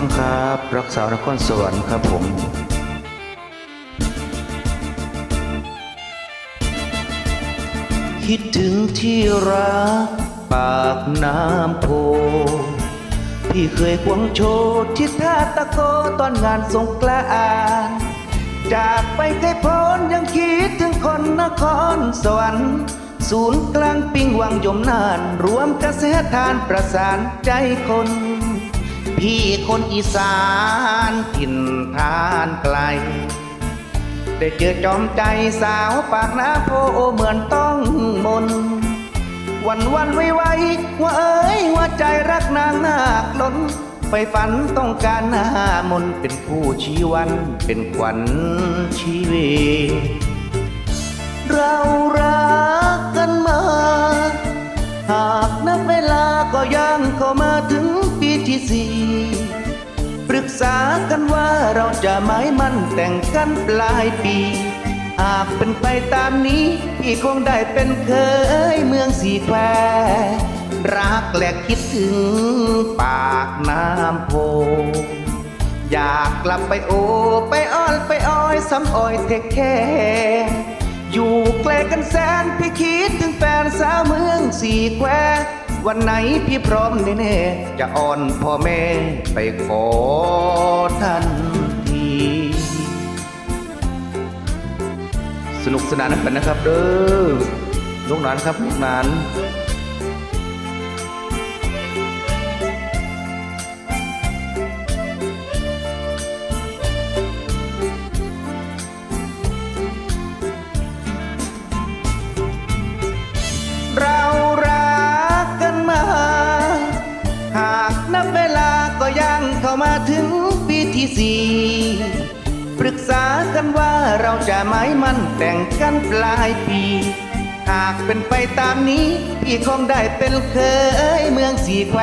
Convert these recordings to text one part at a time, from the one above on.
ฟังครับ รักษานครสวรรค์ครับผมคิดถึงที่รักปากน้ำโพ พี่เคยควงโชว์ที่ท่าตะโกตอนงานสงกรานจากไปไกลพ้นยังคิดถึงคนนครสวรรค์ศูนย์กลางปิงวังยมนาน รวมกระแสทานประสานใจคน พี่คนอีสานถิ่นทานไกล ได้เจอจอมใจสาวปากน้ำโพเหมือนต้องมน วันวันไว้ไว้ว่าเอ้ยว่าใจรักนางนาคล้นไปฝันต้องการหน้ามนเป็นผู้ชี้วันเป็นขวัญชีวิตเรารักกันมาหาก สีปรึกษากันว่าเราจะหมายมั่นแต่งกันปลายปีหากเป็นไปตามนี้ พี่คงได้เป็นเคยเมืองสีแควรักและคิดถึงปากน้ำโพ อยากกลับไปโอ ไปอ้อนไปอ้อยซ้ำอ้อยเทคแคอยู่ไกลกันแสนพี่คิดถึงแฟนสาวเมืองสีแคว วันไหนพี่พร้อมแน่ๆจะอ้อนพ่อแม่ไปขอทันที สนุกสนานกันนะครับเด้อลูกนานครับลูกหลาน เข้ามาถึงปีที่สี่ปรึกษากันว่าเราจะหมายมั่นแต่งกันปลายปี หากเป็นไปตามนี้ พี่คงได้เป็นเคยเมืองสีแคว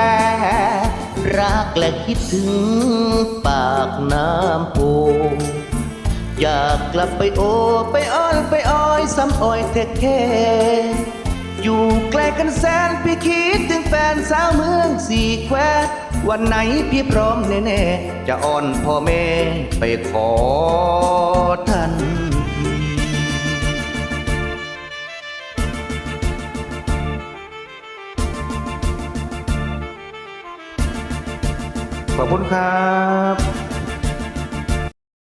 รักและคิดถึงปากน้ำโพอยากกลับไปโอไปอ้อนไปอ้อยซ้ำอ้อยแท้แค่อยู่ไกลกันแสนพี่คิดถึงแฟนสาวเมืองสี่แคว วันไหนพี่พร้อมแน่ๆ จะอ้อนพ่อแม่ไปขอท่านขอบคุณครับ